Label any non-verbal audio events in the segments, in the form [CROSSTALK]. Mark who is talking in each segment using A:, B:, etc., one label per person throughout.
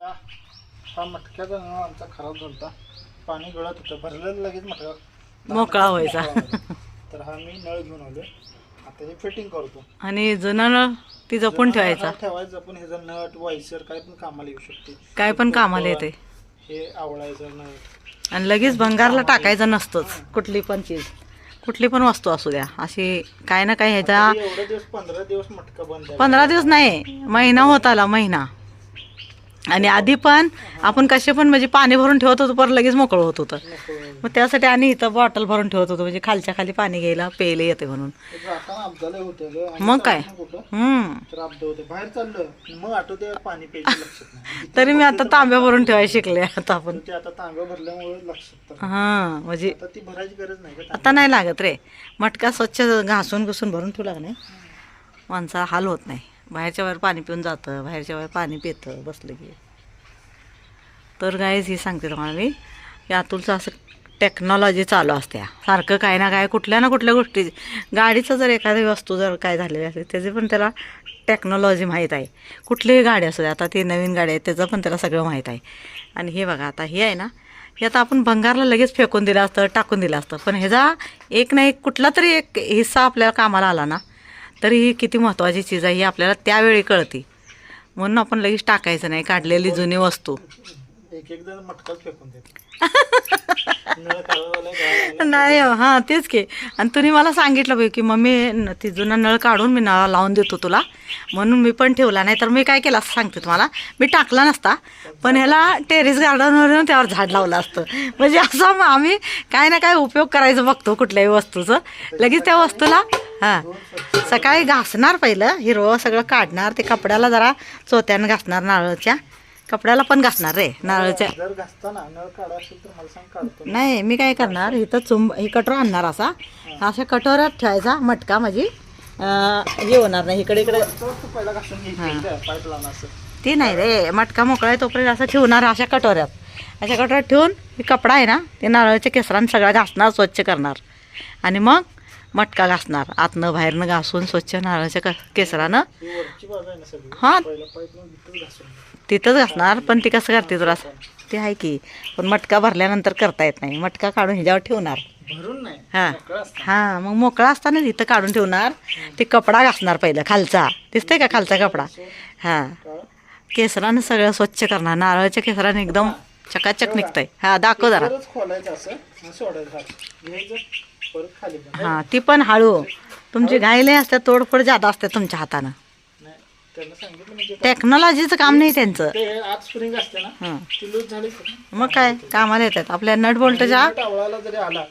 A: हा मटक्याचा नळ आमचा खराब झाला पाणी गळत होतं. भरलेलं लगेच मटका
B: मोकळा व्हायचा.
A: तर हा मी नळ घेऊन आलो आता हे फिटिंग करतो.
B: आणि जुनं नळ ती जपून
A: जर हा
B: ठेवायचा
A: ठेवायचं आपण ह्याचा नट वायसर काय पण कामाला येऊ शकते.
B: काय पण कामाला येते.
A: हे आवळायचं नट
B: आणि लगेच भंगारला टाकायचं नसतंच. कुठली पण चीज. कुठली पण वस्तू असू द्या. अशी काय ना काय
A: दिवस पंधरा दिवस मटका बंद
B: पंधरा दिवस नाही. महिना होत आला महिना. आणि आधी पण आपण कसे पण म्हणजे पाणी भरून ठेवत होतो परत लगेच मोकळं होत होतं. मग त्यासाठी आणि इथं बॉटल भरून ठेवत होतो म्हणजे खालच्या खाली पाणी घ्यायला प्यायला येते म्हणून. मग काय? [LAUGHS]
A: तर
B: मी आता तांब्या भरून ठेवायला शिकले आता आपण. हा म्हणजे
A: आता ती भरायची गरज नाही का
B: आता नाही लागत रे. मटका स्वच्छ घासून घुसून भरून ठेवला का नाही माणसा हाल होत नाही. बाहेरच्या बाहेर पाणी पिऊन जातं बाहेरच्या बाहेर पाणी पितं बसलं की. तर गायज ही सांगते तुम्हाला मी. यातूनचं असं टेक्नॉलॉजी चालू असते सारखं काय ना काय कुठल्या ना कुठल्या गोष्टी. गाडीचं जर एखादी वस्तू जर काय झालेली असेल त्याची पण त्याला टेक्नॉलॉजी माहीत आहे. कुठलीही गाडी असू दे आता ती नवीन गाडी आहे त्याचं पण त्याला सगळं माहीत आहे. आणि हे बघा आता हे आहे ना हे आता आपण भंगारला लगेच फेकून दिलं असतं टाकून दिलं असतं. पण ह्याचा एक ना एक कुठला तरी एक हिस्सा आपल्याला कामाला आला ना तरी ही किती महत्त्वाची चीज आहे ही आपल्याला त्यावेळी कळते. म्हणून आपण लगेच टाकायचं नाही काढलेली जुनी वस्तू.
A: एक एक जण मटकाच फेकून देते. [LAUGHS] नळ काढवायला गाळायला.
B: नाही हो, हां तेच की. आणि तुम्ही मला सांगितलं बाई की मम्मी ती जुना नळ काढून मी नळा लावून देतो तुला. म्हणून मी पण ठेवला नाही तर मी काय केलं असं सांगते तुम्हाला. मी टाकला नसता पण ह्याला टेरेस गार्डनवर येऊन त्यावर झाड लावलं असतं. म्हणजे असं आम्ही काय ना काय उपयोग करायचं बघतो कुठल्याही वस्तूचं. लगेच त्या वस्तूला हां. सकाळी घासणार पहिलं हिरवं सगळं काढणार ते कपड्याला जरा चोत्यानं घासणार नारळच्या. कपड्याला पण घासणार रे नारळच्या
A: जर घासताना नळ काढा असेल तर मला सांग काढतो.
B: नाही मी काय करणार इथं चुंब हे कटोरा आणणार असा. अशा कटोऱ्यात ठेवायचा मटका अं, हे होणार नाही इकडे इकडे.
A: पहिला घासून घ्यायची पाईप लावून असं.
B: ती नाही रे मटका मोकळा आहे तोपर्यंत असं ठेवणार अशा कटोऱ्यात. अशा कटोऱ्यात ठेवून हे कपडा आहे ना ते नारळाच्या केसरानं सगळा घासणार स्वच्छ करणार. आणि मग मटका घासणार. आतनं बाहेरनं घासून स्वच्छ नारळाच्या केसरानं.
A: ही.
B: हा.
A: तिथं.
B: तिथंच घासणार पण ती कसं करते तुला ते आहे की पण मटका भरल्यानंतर करता येत नाही. मटका काढून ह्याच्यावर ठेवणार. हां. हां मग मोकळा असताना इथं काढून ठेवणार. ते कपडा घासणार पहिलं खालचा. दिसतंय का खालचा कपडा? हां? केसरानं सगळं स्वच्छ करणार. नारळाच्या केसरानं एकदम चकाचक निघतंय. हा दाखव जरा हां ती पण हळू. तुमची घाईले असते तोडफोड जादा असते तुमच्या हातानं.
A: सांगितलं म्हणजे
B: टेक्नॉलॉजीचं काम नाही त्यांचं. हं. मग काय कामाला येतात. आपल्या नट बोल्टच्या
A: आला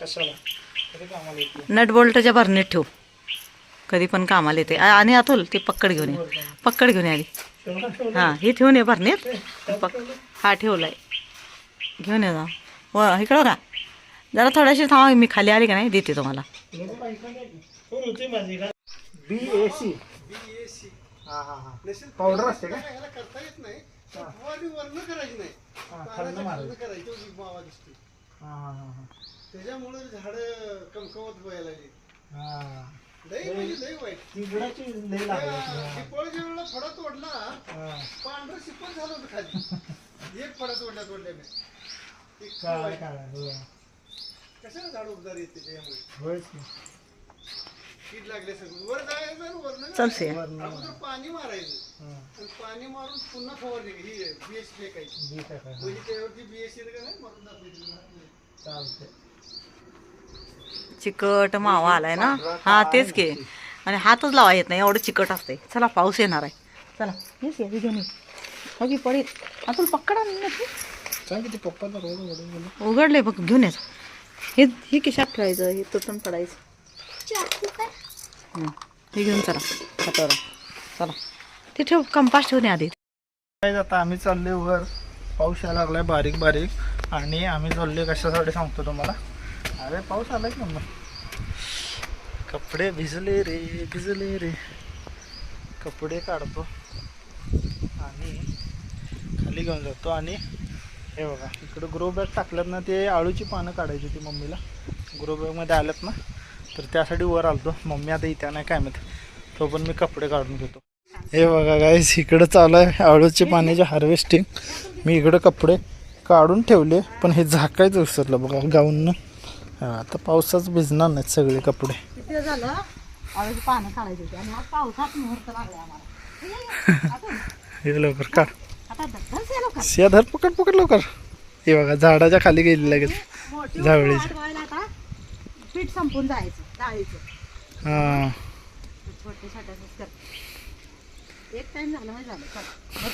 B: नट बोल्टच्या भरणीत ठेव. कधी पण कामाला येते. आणि अतुल ती पक्कड घेऊन ये. पक्कड घेऊन
A: ठेवलं.
B: हां ही ठेवून ये भरणीत. [LAUGHS] पक हा ठेवलाय. घेऊन ये जा. व इकडं का जरा थोडीशी थांबा मी खाली आली का नाही देते तुम्हाला
A: बी ए सी हा हा हा पावडर असते का हा, खालनं मारायचं. हा, हा, हा, हा.
C: त्याच्यामुळे झाड कमकवत व्हायला लागली
A: हा.
C: लई म्हणजे लई वाईट
A: ती गुडाची लई लागली हा.
C: शिपळच्या वेळेला फडा तोडला
A: हा.
C: पांढरं शिपळ झालं होतं खाली एक फडा तोडल्या तोडल्याने
A: काळा हो.
C: कशाला झाड उबदार येते त्याच्यामुळे
A: होयच की.
C: कीड लागले सगळं वर जायचं आणि वरनं
B: चल से
A: वरनं.
C: अगोदर पाणी मारायचं
A: हा.
C: आणि पाणी मारून पुन्हा फवारणी ही फेकायची.
A: हा.
C: म्हणजे त्यावरती बीएससी का नाही मरून दाखवायची
A: चालतंय.
B: चिकट मावा आलाय ना हा तेच की आणि हातच लावा येत नाही एवढं चिकट असते चला पाऊस येणार आहे चला येस ये घेऊन ये हो की पडीत अतुल पकडा ना तू.
A: सांग की ते पप्पाला रोड ओढून गेलं.
B: उघडले बघ घेऊन ये हे हे खिशात ठेवायचं? हे तुटून पडायचं. हे घेऊन चला. हातावर. चला. ते ठेव कंपास ठेवून आधी.
A: काय आता आम्ही चालले वर. पाऊस यायला लागलाय बारीक बारीक. आणि आम्ही चाललोय कशासाठी सांगतो तुम्हाला? अरे पाऊस आलाय की मग कपडे भिजले रे भिजले रे. कपडे काढतो. आणि खाली घेऊन जातो. आणि हे बघा इकडं ग्रो बॅग टाकल्यात ना ते आळूची पानं काढायची होती मम्मीला. ग्रो बॅगमध्ये आल्यात ना तर त्यासाठी वर आलतो. मम्मी आता इथे नाही काय माहिती. तो पण मी कपडे काढून घेतो. हे बघा गाईस इकडं चालू आहे आळूची पाण्याची हार्वेस्टिंग मी इकडं कपडे काढून ठेवले पण हे झाकायचं विसरलं बघा गाऊननं. हा, आता पावसाच भिजणार नाहीत सगळे कपडे.
B: झालं पानं काढायची होती. आणि आज पावसात मुहूर्त लागला आम्हाला. [LAUGHS]
A: हे लवकर काढ. सिया धर पकड पकड लवकर. हे बघा झाडाच्या खाली गेली लगेच.
B: पीठ संपून जायचं डाळीचं
A: हा.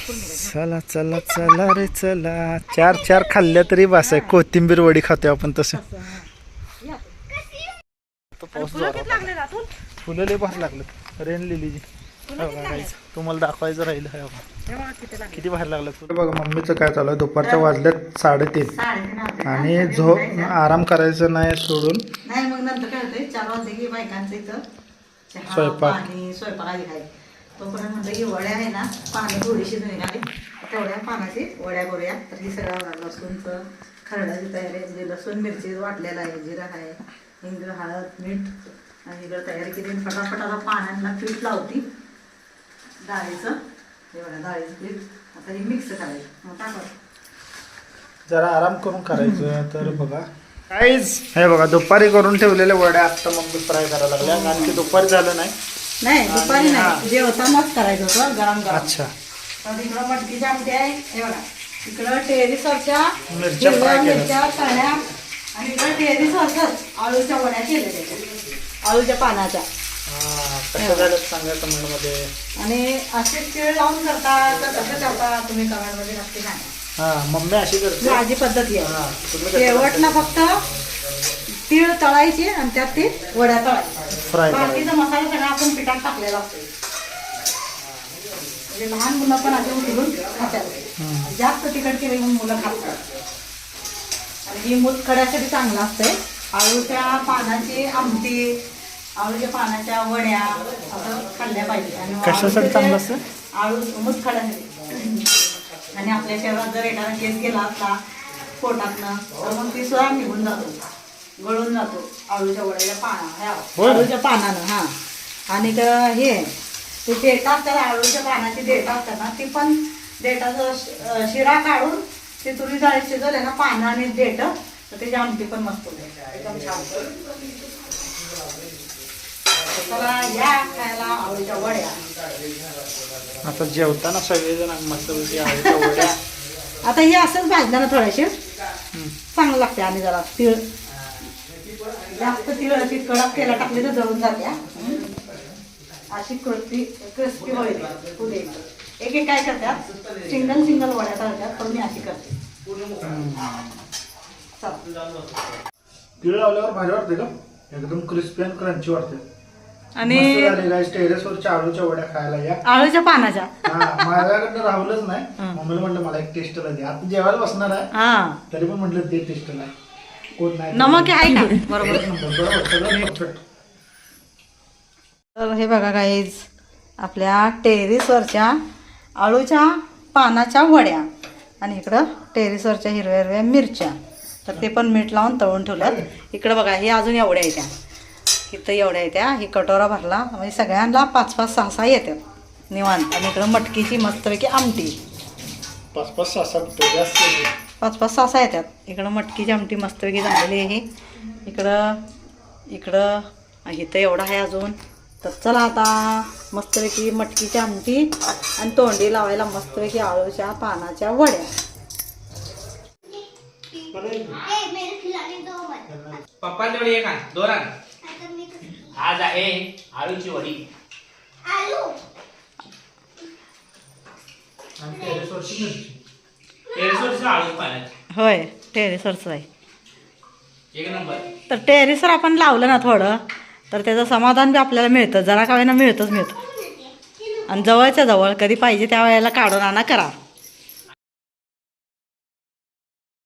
B: म्हणजे चला.
A: चला चला रे चला. चार चार खाल्ल्या तरी बास आहे. कोथिंबीर वडी खातोय आपण तसं. पाऊस
B: फुलं
A: लय भारी लागलं रेन
B: लागले
A: तुम्हाला दाखवायचं राहिलं हे बघा.
B: किती लागले
A: किती बाहेर लागलं बघा मम्मीचं काय चालू आहे? दुपारच्या वाजल्यात साडेतीन. आणि झो आराम करायचं नाही सोडून.
B: नाही मग नंतर काय होतंय? चार वाजले की बायकांचं इथं चहा
A: स्वयंपाक.
B: पाणी स्वयंपाक आधी तोपर्यंत म्हणलं की वड्या आहे ना पानं थोडीशी निघाली तेवढ्या पानाची वड्या करूया. तर ही सगळं लसूणचं खरडाची तयारी आहे म्हणजे लसूण मिरची वाटलेला आहे जिरं आहे हिंग हळद मीठ आणि इकडं तयारी केली. आणि फटाफट आता पाण्याला पीठ लावती. डाळीचं. हे बघा डाळीचं पीठ आता हे मिक्स करायचं. मग टाकायचं
A: जरा आराम करून करायचं तर बघा. काहीच हे बघा दुपारी करून ठेवलेल्या वड्या आत्ता मम्मी फ्राय करायला लागल्या. कारण की दुपारी झालं नाही.
B: नाही दुपारी. नाही. जेवतानाच करायचं होतं गरम गरम.
A: अच्छा.
B: तर इकडं मटकीची आमटी आहे. हे बघा. इकडं टेरेसवरच्या
A: मिरच्या
B: हिरव्या
A: fry केल्या.
B: मिरच्या तळ्या आणि इकडं आळूच्या वड्या केलेल्या आहेत. आळूच्या पानाच्या.
A: हा, कशा झाल्यात सांगा कमेंटमध्ये
B: आणि असे तीळ लावून करता तर कसं करता तुम्ही कमेंटमध्ये नक्की सांगा.
A: हा मम्मी अशी करते.
B: माझी पद्धती
A: हा,
B: आहे
A: तुम्ही कसं
B: शेवटला फक्त तीळ तळायची आणि त्यात ती वड्या
A: फ्राय करायचं.
B: बाकीचा मसाला सगळा आपण पिठात टाकलेला असतो. म्हणजे लहान मुलं पण असे उठून खातात. जास्त तिखट केले म्हणून मुलं खातात. आणि ही मूत खड्यासाठी चांगलं असतंय. आळूच्या पानाची आमटी आळूच्या पानाच्या वड्या असं खाल्ल्या पाहिजे. आणि
A: कशासाठी चांगलं असतं?
B: आळू मूत खड्यासाठी आणि आपल्या शरीरात जर एखादा केस गेला असला पोटातनं तर मग ती सुद्धा निघून जातो. गळून जातो आळूच्या वड्याच्या पाना. आळूच्या पानानं हा. आणि क- हे ते देठा असतात आळूच्या पानाची देठा असतात ना ती पण देठाचा शिरा काढून ते तुरी डाळी शिजवले ना पानं आणि देठ तर त्याची आमटी पण मस्त होते. एकदम छान. चला या खायला आळूच्या वड्या.
A: आता जेवताना सगळेजण मस्त आहे वड्या.
B: आता हे असंच भाजलं ना थोडेसे. चांगलं लागते आणि जरा तीळ. जास्त तीळ अशी कडक तेला टाकली तर जळून जात्या अशी क्रिस्पी क्रिस्पी होईल पुढे एक एक काय करतात? सिंगल सिंगल वड्या तळतात पण मी अशी करते.
A: तिळ लावल्यावर भारी वाटते का एकदम क्रिस्पी आणि क्रंची वाटते.
B: आणि
A: आळूच्या वड्या खायला या.
B: आळूच्या पानाच्या.
A: माझ्याकडनं राहुलच नाही. मम्मीला म्हटलं मला एक टेस्टला द्या आता जेवायला बसणार आहे.
B: हा.
A: तरी पण म्हटलं ते टेस्टला कोण नाही
B: नमक आहे का? बरोबर. तर हे बघा गाईज आपल्या टेरेसवरच्या आळूच्या पानाच्या वड्या आणि इकडं टेरेसवरच्या हिरव्या हिरव्या मिरच्या. तर ते पण मीठ लावून तळून ठेवल्यात. इकडं बघा हे अजून एवढ्या येत्या इथं एवढ्या येत्या. ही कटोरा भरला. म्हणजे सगळ्यांना पाच पाच सहा सहा येतात निवांत. आणि इकडं मटकीची मस्तपैकी आमटी.
A: पाच पाच सहा आहे.
B: पाच पाच सहा सहा येतात इकडं मटकीची आमटी मस्तपैकी झालेली आहे. इकडं इकडं इथं एवढं आहे अजून. तर चला आता मस्तपैकी मटकीची आमटी आणि तोंडी लावायला मस्तपैकी आळूच्या पानाच्या वड्या.
D: पप्पा तेवढी एक आण. आज आहे आळूची वडी.
A: टेरेसवरची
D: पाण्यात.
B: होय टेरेसवरचं आहे.
D: एक नंबर.
B: तर टेरेसवर आपण लावलं ना थोडं तर त्याचं समाधान बी आपल्याला मिळतं. जरा का होईना मिळतंच मिळतं. आणि जवळच्या जवळ कधी पाहिजे त्या वेळेला काढून आणा करा.